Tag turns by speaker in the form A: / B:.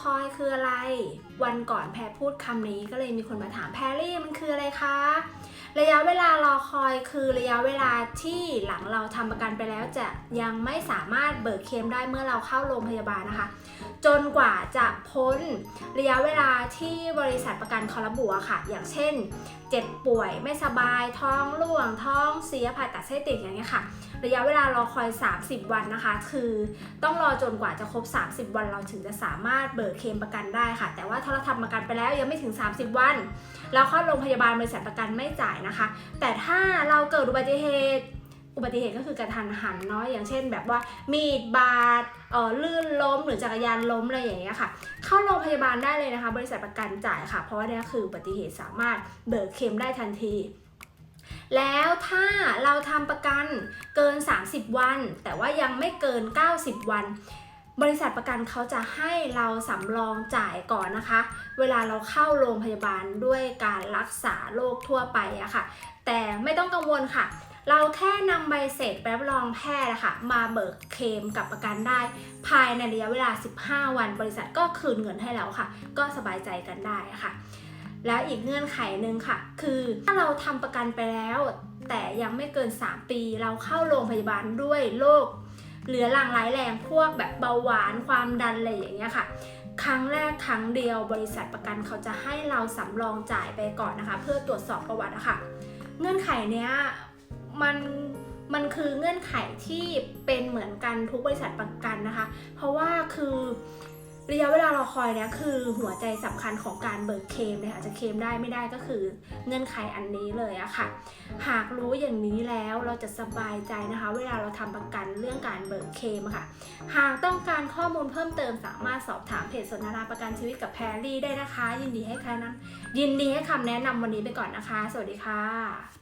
A: คอยคืออะไร วันก่อนแพรพูดคำนี้ก็เลยมีคนมาถามแพรรี่มันคืออะไรคะ ระยะเวลารอคอยคือระยะเวลาที่หลังเราทำประกันไปแล้วจะยังไม่สามารถเบิกเคลมได้เมื่อเราเข้าโรงพยาบาลนะคะ จนกว่าจะพ้นระยะเวลาที่บริษัทประกันเขาระบุอะค่ะ อย่างเช่น เจ็บป่วยไม่สบายท้องร่วงท้องเสียผ่าตัดไส้ติ่งอย่างเงี้ยค่ะระยะเวลารอคอย 30 วันนะคะ คือต้องรอจนกว่าจะครบ 30 วันเราถึงจะสามารถเบิกเคลมประกันได้ค่ะ แต่ว่าถ้าเราทำประกันไปแล้วยังไม่ถึง 30 วันแล้วเข้าโรงพยาบาลบริษัทประกันไม่จ่ายนะคะ แต่ถ้าเราเกิดอุบัติเหตุอุบัติเหตุก็คือกระทันหันเนาะอย่างเช่น แบบว่ามีดบาดเอ่อลื่นล้มหรือจักรยานล้มอะไรอย่างเงี้ยค่ะ เข้าโรงพยาบาลได้เลยนะคะ บริษัทประกันจ่ายค่ะ เพราะว่านี่คืออุบัติเหตุสามารถเบิกเคลมได้ทันที แล้วถ้าเราทำประกันเกิน 30 วัน แต่ว่ายังไม่เกิน 90 วัน บริษัทประกันเขาจะให้เราสำรองจ่ายก่อนนะคะ เวลาเราเข้าโรงพยาบาลด้วยการรักษาโรคทั่วไปอะค่ะ แต่ไม่ต้องกังวลค่ะ เราแค่นำใบเสร็จแปรับรองแพทย์อะค่ะมาเบิกเคลมกับประกันได้ ภายในระยะเวลา 15 วัน บริษัทก็คืนเงินให้แล้วค่ะ ก็สบายใจกันได้ค่ะแล้วอีกเงื่อนไขหนึ่งค่ะ คือถ้าเราทำประกันไปแล้ว แต่ยังไม่เกิน 3 ปี เราเข้าโรงพยาบาลด้วยโรค เหลือหลังร้ายแรงพวกแบบเบาหวานความดันอะไรอย่างเงี้ยค่ะ ครั้งแรกครั้งเดียวบริษัทประกันเขาจะให้เราสำรองจ่ายไปก่อนนะคะ เพื่อตรวจสอบประวัตินะค่ะเงื่อนไขเนี้ยมันมันคือเงื่อนไขที่เป็นเหมือนกันทุกบริษัทประกันนะคะ ยะเวลารอคอยเนี่ยคือหัวใจสำคัญของการเบิกเคมเลยค่ะจะเคมได้ไม่ได้ก็คือเงื่อนไขอันนี้เลยอะค่ะ หากรู้อย่างนี้แล้วเราจะสบายใจนะคะ เวลาเราทำประกันเรื่องการเบิกเคมค่ะ หากต้องการข้อมูลเพิ่มเติมสามารถสอบถามเพจสนทนาประกันชีวิตกับแพรรี่ได้นะคะ ยินดีให้คำนั้นยินดีให้คำแนะนำวันนี้ไปก่อนนะคะ สวัสดีค่ะ